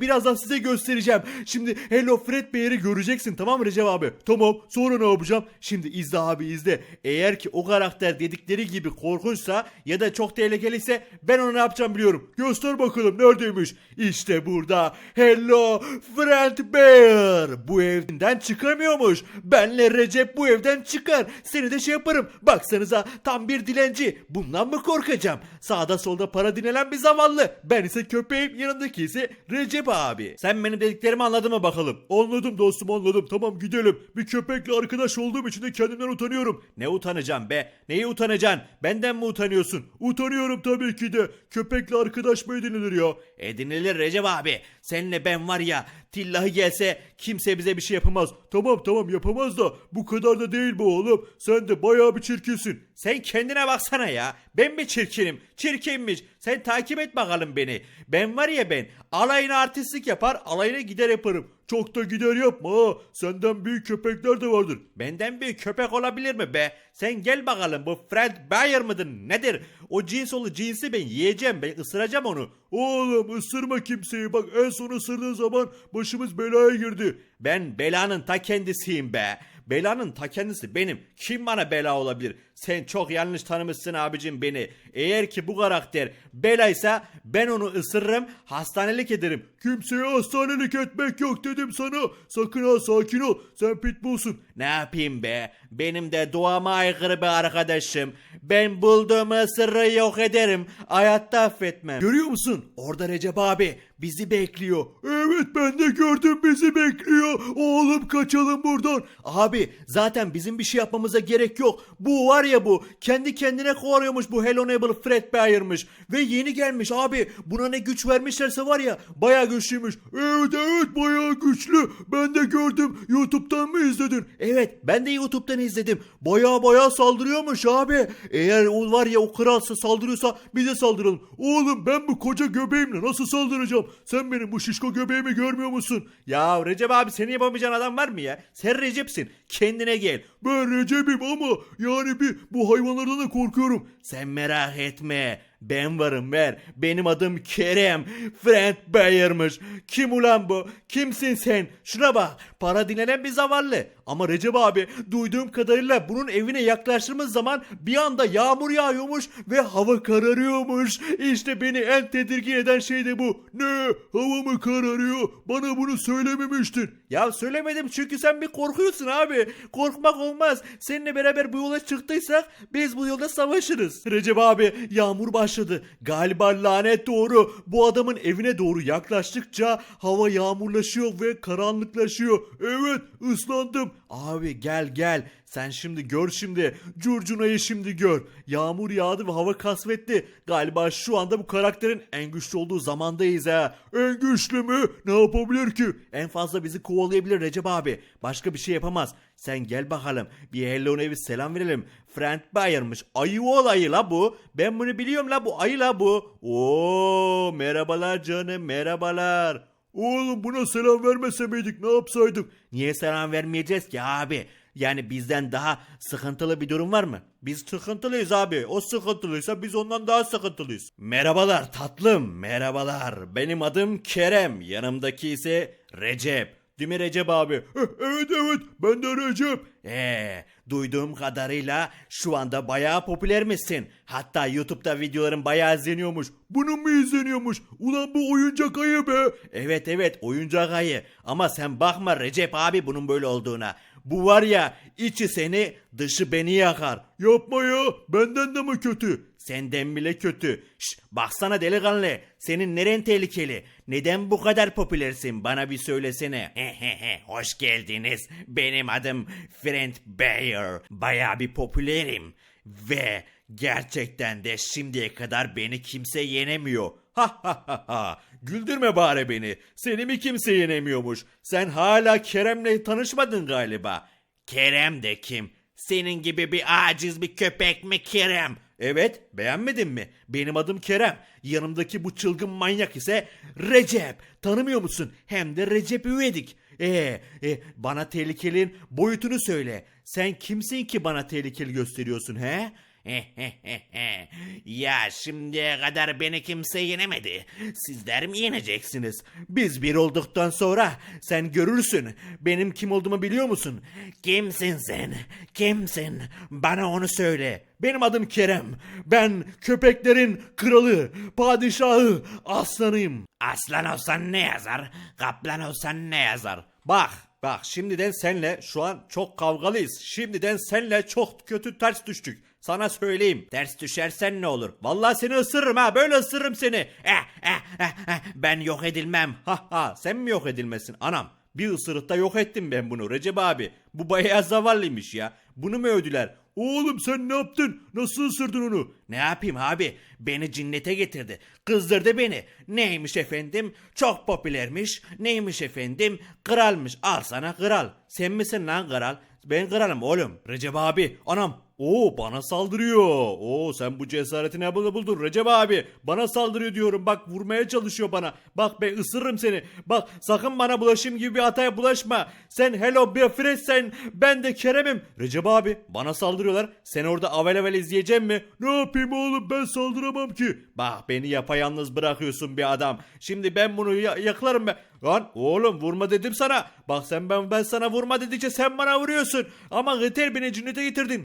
Birazdan size göstereceğim. Şimdi Hello Fred Beyer'i göreceksin tamam mı Recep abi? Tamam sonra ne yapacağım? Şimdi izle abi izle. Eğer ki o karakter dedikleri gibi korkunçsa ya da çok tehlikeliyse ben onu ne yapacağım biliyorum. Göster bakalım neredeymiş? İşte burada. Hello Fred Bear. Bu evden çıkamıyormuş. Benle Recep bu evden çıkar. Seni de şey yaparım. Baksanıza tam bir dilenci. Bundan mı korkacağım? Sağda solda para dinlenen bir zavallı. Ben ise köpeğim yanındaki ise Recep abi. Sen benim dediklerimi anladın mı bakalım? Anladım dostum anladım. Tamam gidelim. Bir köpekle arkadaş olduğum için de kendimden utanıyorum. Ne utanacağım be? Neyi utanacaksın? Benden mi utanıyorsun? Utanıyorum tabii ki de. Köpekle arkadaş mı edinilir ya? Edinilir Recep abi. Seninle ben var ya tillahi gelse kimse bize bir şey yapamaz. Tamam tamam yapamaz da bu kadar da değil bu oğlum. Sen de bayağı bir çirkinsin. Sen kendine baksana ya. Ben mi çirkinim? Çirkinmiş. Sen takip et bakalım beni. Ben var ya ben alayına artistlik yapar alayına gider yaparım. Çok da gider yapma ha. Senden büyük köpekler de vardır. Benden büyük köpek olabilir mi be? Sen gel bakalım bu Fred Bayer mıdır nedir? O cins oğlu cinsi ben yiyeceğim ben ısıracağım onu. Oğlum ısırma kimseyi bak en son ısırdığın zaman başımız belaya girdi. Ben belanın ta kendisiyim be. Belanın ta kendisi benim. Kim bana bela olabilir? Sen çok yanlış tanımışsın abicim beni. Eğer ki bu karakter belaysa ben onu ısırırım, hastanelik ederim. Kimseye hastanelik etmek yok dedim sana. Sakın ha sakin ol. Sen pitbullsun. Ne yapayım be? Benim de doğama aykırı bir arkadaşım. Ben bulduğum ısırığı yok ederim. Hayatta affetmem. Görüyor musun? Orada Recep abi bizi bekliyor. Evet ben de gördüm bizi bekliyor. Oğlum kaçalım buradan. Abi zaten bizim bir şey yapmamıza gerek yok. Bu var ya bu kendi kendine koruyormuş bu Hello Neighbor Fred Bayer'mış. Ve yeni gelmiş abi. Buna ne güç vermişlerse var ya baya güçlüymüş. Evet evet baya güçlü. Ben de gördüm. YouTube'dan mı izledin? Evet ben de YouTube'dan izledim. Baya baya saldırıyormuş abi. Eğer o var ya o kralsa saldırıyorsa bize saldıralım. Oğlum ben bu koca göbeğimle nasıl saldıracağım? Sen benim bu şişko göbeğimi görmüyor musun? Ya Recep abi seni yapamayacağın adam var mı ya? Sen Recep'sin. Kendine gel. Ben Recep'im ama yani bir bu hayvanlardan da korkuyorum. Sen merak etme. Ben varım ver. Benim adım Kerem. Friend Bayer'mış. Kim ulan bu? Kimsin sen? Şuna bak. Para dinlenen bir zavallı. Ama Recep abi duyduğum kadarıyla bunun evine yaklaştığımız zaman bir anda yağmur yağıyormuş ve hava kararıyormuş. İşte beni en tedirgin eden şey de bu. Ne? Hava mı kararıyor? Bana bunu söylememiştin. Ya söylemedim çünkü sen bir korkuyorsun abi. Korkmak olmaz. Seninle beraber bu yola çıktıysak biz bu yolda savaşırız. Recep abi yağmur başladı. Galiba lanet doğru. Bu adamın evine doğru yaklaştıkça hava yağmurlaşıyor ve karanlıklaşıyor. Evet ıslandım. Abi gel gel. Sen şimdi gör şimdi. Curcuna'yı şimdi gör. Yağmur yağdı ve hava kasvetli. Galiba şu anda bu karakterin en güçlü olduğu zamandayız ha. En güçlü mü? Ne yapabilir ki? En fazla bizi kovalayabilir Recep abi. Başka bir şey yapamaz. Sen gel bakalım. Bir Hello Neighbor selam verelim. Friend Bayer'mış. Ayı ol ayı la bu. Ben bunu biliyorum la bu ayı la bu. Oo merhabalar canım merhabalar. Oğlum buna selam vermese miydik ne yapsaydık? Niye selam vermeyeceğiz ki abi? Yani bizden daha sıkıntılı bir durum var mı? Biz sıkıntılıyız abi. O sıkıntılıysa biz ondan daha sıkıntılıyız. Merhabalar tatlım. Merhabalar. Benim adım Kerem. Yanımdaki ise Recep. Değil mi Recep abi? Evet evet ben de Recep. Eee duyduğum kadarıyla şu anda bayağı popüler misin? Hatta YouTube'da videoların bayağı izleniyormuş. Bunun mu izleniyormuş? Ulan bu oyuncak ayı be. Evet evet oyuncak ayı. Ama sen bakma Recep abi bunun böyle olduğuna. Bu var ya içi seni dışı beni yakar. Yapma ya benden de mi kötü? Senden bile kötü. Şş, baksana delikanlı senin neren tehlikeli? Neden bu kadar popülersin bana bir söylesene. Hoş geldiniz. Benim adım Friend Bayer. Baya bir popülerim. Ve gerçekten de şimdiye kadar beni kimse yenemiyor. Ha ha ha ha. Güldürme bari beni. Seni mi kimse yenemiyormuş? Sen hala Kerem'le tanışmadın galiba. Kerem de kim? Senin gibi bir aciz bir köpek mi Kerem? Evet, beğenmedin mi? Benim adım Kerem. Yanımdaki bu çılgın manyak ise Recep. Tanımıyor musun? Hem de Recep Üvedik. Ee, e, bana tehlikelinin boyutunu söyle. Sen kimsin ki bana tehlikeli gösteriyorsun he? ya şimdiye kadar beni kimse yenemedi. Sizler mi yeneceksiniz? Biz bir olduktan sonra sen görürsün. Benim kim olduğumu biliyor musun? Kimsin sen? Kimsin? Bana onu söyle. Benim adım Kerem. Ben köpeklerin kralı, padişahı, aslanıyım. Aslan olsan ne yazar? Kaplan olsan ne yazar? Bak, bak şimdiden senle şu an çok kavgalıyız. Şimdiden senle çok kötü ters düştük. Sana söyleyeyim. Ters düşersen ne olur? Vallahi seni ısırırım ha. Böyle ısırırım seni. Eh, eh, eh, eh, ben yok edilmem. Ha ha sen mi yok edilmesin anam? Bir ısırıkta yok ettim ben bunu Recep abi. Bu bayağı zavallıymış ya. Bunu mu övdüler? Oğlum sen ne yaptın? Nasıl ısırdın onu? Ne yapayım abi? Beni cinnete getirdi. Kızdırdı beni. Neymiş efendim? Çok popülermiş. Neymiş efendim? Kralmış. Al sana kral. Sen misin lan kral? Ben kralım oğlum. Recep abi anam Oo bana saldırıyor. Oo sen bu cesareti ne buldun Recep abi. Bana saldırıyor diyorum. Bak vurmaya çalışıyor bana. Bak ben ısırırım seni. Bak sakın bana bulaşayım gibi bir hataya bulaşma. Sen hello bir sen. Ben de Kerem'im. Recep abi bana saldırıyorlar. Sen orada avel avel izleyecek mi? Ne yapayım oğlum ben saldıramam ki. Bak beni yapayalnız bırakıyorsun bir adam. Şimdi ben bunu ya- yaklarım ben. Lan oğlum vurma dedim sana. Bak sen ben ben sana vurma dedikçe sen bana vuruyorsun. Ama yeter beni cinnete getirdin.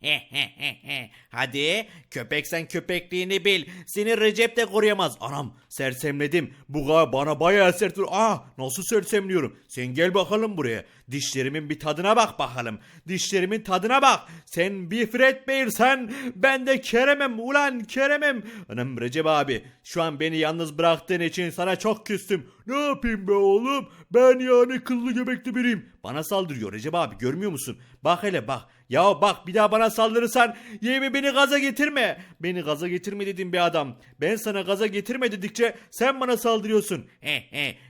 Hadi köpek sen köpekliğini bil. Seni Recep de koruyamaz. Anam sersemledim. Bu ga- bana bayağı sert vur. Aa nasıl sersemliyorum. Sen gel bakalım buraya. Dişlerimin bir tadına bak bakalım. Dişlerimin tadına bak. Sen bir Fred Bey'irsen ben de Kerem'im. Ulan Kerem'im. Anam Recep abi şu an beni yalnız bıraktığın için sana çok küstüm. Ne yapayım be oğlum? Ben yani kıllı göbekli biriyim. Bana saldırıyor Recep abi görmüyor musun? Bak hele bak. Ya bak bir daha bana saldırırsan yemin beni gaza getirme. Beni gaza getirme dedim bir adam. Ben sana gaza getirme dedikçe sen bana saldırıyorsun.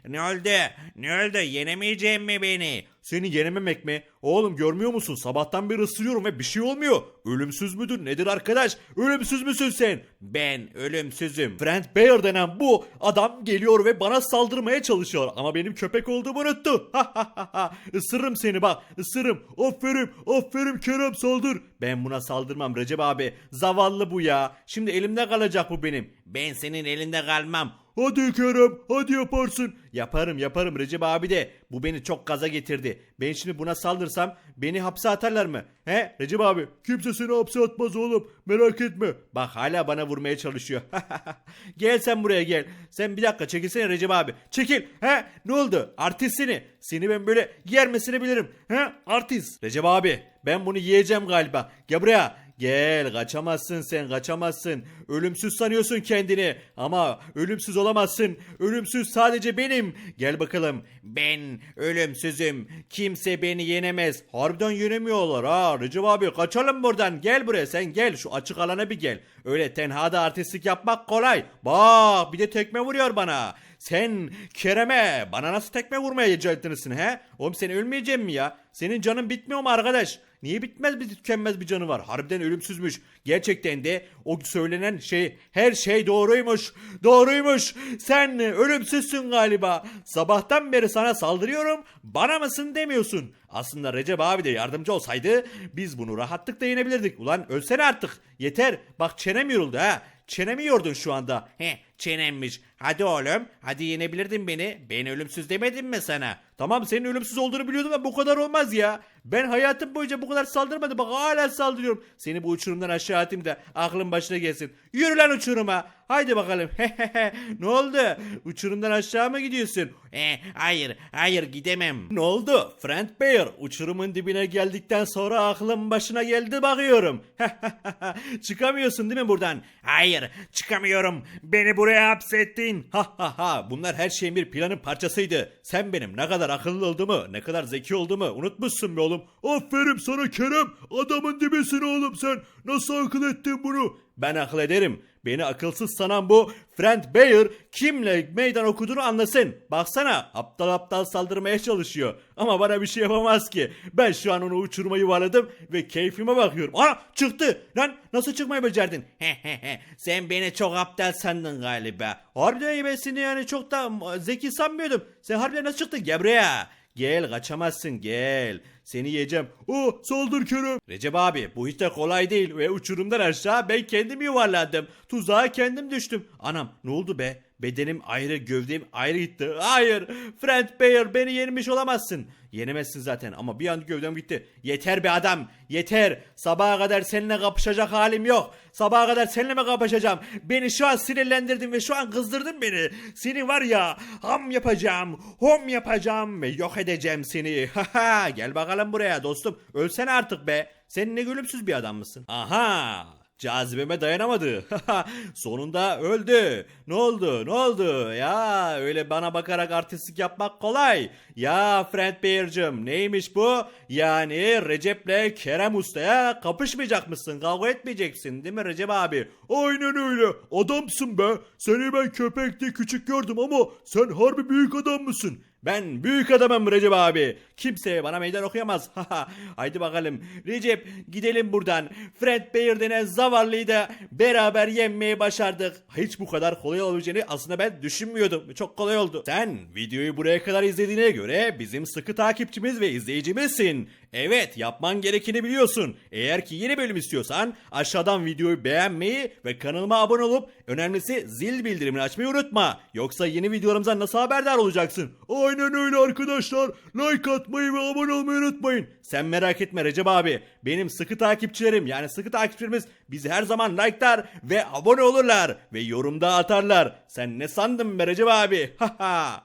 ne oldu? Ne oldu? Yenemeyeceğim mi beni? Seni yenememek mi? Oğlum görmüyor musun? Sabahtan beri ısırıyorum ve bir şey olmuyor. Ölümsüz müdür? Nedir arkadaş? Ölümsüz müsün sen? Ben ölümsüzüm. Brent Bear denen bu adam geliyor ve bana saldırmaya çalışıyor. Ama benim köpek olduğumu unuttu. Isırırım seni bak. Isırırım. Aferin. Aferin Kerem saldır. Ben buna saldırmam Recep abi. Zavallı bu ya. Şimdi elimde kalacak bu benim. Ben senin elinde kalmam. Hadi Kerem hadi yaparsın. Yaparım yaparım Recep abi de. Bu beni çok gaza getirdi. Ben şimdi buna saldırsam beni hapse atarlar mı? He Recep abi kimse seni hapse atmaz oğlum merak etme. Bak hala bana vurmaya çalışıyor. gel sen buraya gel. Sen bir dakika çekilsene Recep abi. Çekil. He ne oldu? Artist seni. Seni ben böyle yermesini bilirim. He artist. Recep abi ben bunu yiyeceğim galiba. Gel buraya. Gel kaçamazsın sen kaçamazsın. Ölümsüz sanıyorsun kendini ama ölümsüz olamazsın. Ölümsüz sadece benim. Gel bakalım. Ben ölümsüzüm. Kimse beni yenemez. Harbiden yenemiyorlar ha. Recep abi kaçalım buradan. Gel buraya sen gel. Şu açık alana bir gel. Öyle tenhada artistlik yapmak kolay. Bak bir de tekme vuruyor bana. Sen Kerem'e bana nasıl tekme vurmaya cesaretinizsin he? Oğlum sen ölmeyecek mi ya? Senin canın bitmiyor mu arkadaş? Niye bitmez bir tükenmez bir canı var? Harbiden ölümsüzmüş. Gerçekten de o söylenen şey her şey doğruymuş. Doğruymuş. Sen ölümsüzsün galiba. Sabahtan beri sana saldırıyorum. Bana mısın demiyorsun. Aslında Recep abi de yardımcı olsaydı biz bunu rahatlıkla yenebilirdik. Ulan ölsene artık. Yeter. Bak çenem yoruldu ha. Çenemi yordun şu anda. He çenemmiş. Hadi oğlum. Hadi yenebilirdin beni. Ben ölümsüz demedim mi sana? Tamam senin ölümsüz olduğunu biliyordum ama bu kadar olmaz ya. Ben hayatım boyunca bu kadar saldırmadım. Bak hala saldırıyorum. Seni bu uçurumdan aşağı atayım da aklın başına gelsin. Yürü lan uçuruma. Haydi bakalım. ne oldu? Uçurumdan aşağı mı gidiyorsun? E, hayır hayır gidemem. Ne oldu? Friend Bear uçurumun dibine geldikten sonra aklın başına geldi bakıyorum. Çıkamıyorsun değil mi buradan? Hayır çıkamıyorum. Beni buraya hapsettin. Ha ha ha bunlar her şeyin bir planın parçasıydı. Sen benim ne kadar akıllı olduğumu, ne kadar zeki olduğumu unutmuşsun be oğlum. Aferin sana Kerem. Adamın dibisin oğlum sen. Nasıl akıl ettin bunu? Ben akıl ederim. Beni akılsız sanan bu Friend Bayer kimle meydan okuduğunu anlasın. Baksana aptal aptal saldırmaya çalışıyor. Ama bana bir şey yapamaz ki. Ben şu an onu uçuruma yuvarladım ve keyfime bakıyorum. Ana çıktı. Lan nasıl çıkmayı becerdin? Sen beni çok aptal sandın galiba. Harbiden ben seni yani çok da zeki sanmıyordum. Sen harbiden nasıl çıktın? Buraya. Gel kaçamazsın gel. Seni yiyeceğim. Oh saldır Kerem. Recep abi bu hiç de kolay değil ve uçurumdan aşağı ben kendim yuvarlandım. Tuzağa kendim düştüm. Anam ne oldu be? Bedenim ayrı gövdem ayrı gitti. Hayır Friend Bear beni yenmiş olamazsın. Yenemezsin zaten ama bir an gövdem gitti. Yeter be adam yeter. Sabaha kadar seninle kapışacak halim yok. Sabaha kadar seninle mi kapışacağım? Beni şu an sinirlendirdin ve şu an kızdırdın beni. Seni var ya ham yapacağım, hom yapacağım ve yok edeceğim seni. Haha gel bakalım buraya dostum. Ölsene artık be. Sen ne gülümsüz bir adam mısın? Aha cazibeme dayanamadı. Sonunda öldü. Ne oldu? Ne oldu? Ya öyle bana bakarak artistlik yapmak kolay. Ya Friend Bear'cım neymiş bu? Yani Recep'le Kerem Usta'ya kapışmayacak mısın? Kavga etmeyeceksin değil mi Recep abi? Aynen öyle. Adamsın be. Seni ben köpekte küçük gördüm ama sen harbi büyük adam mısın? Ben büyük adamım Recep abi. Kimse bana meydan okuyamaz. Haydi bakalım. Recep gidelim buradan. Fred Bear denen zavallıyı da beraber yenmeyi başardık. Hiç bu kadar kolay olabileceğini aslında ben düşünmüyordum. Çok kolay oldu. Sen videoyu buraya kadar izlediğine göre bizim sıkı takipçimiz ve izleyicimizsin. Evet yapman gerekeni biliyorsun. Eğer ki yeni bölüm istiyorsan aşağıdan videoyu beğenmeyi ve kanalıma abone olup önemlisi zil bildirimini açmayı unutma. Yoksa yeni videolarımızdan nasıl haberdar olacaksın? Aynen öyle arkadaşlar. Like atmayı ve abone olmayı unutmayın. Sen merak etme Recep abi. Benim sıkı takipçilerim yani sıkı takipçilerimiz bizi her zaman like'lar ve abone olurlar ve yorumda atarlar. Sen ne sandın be Recep abi? Haha.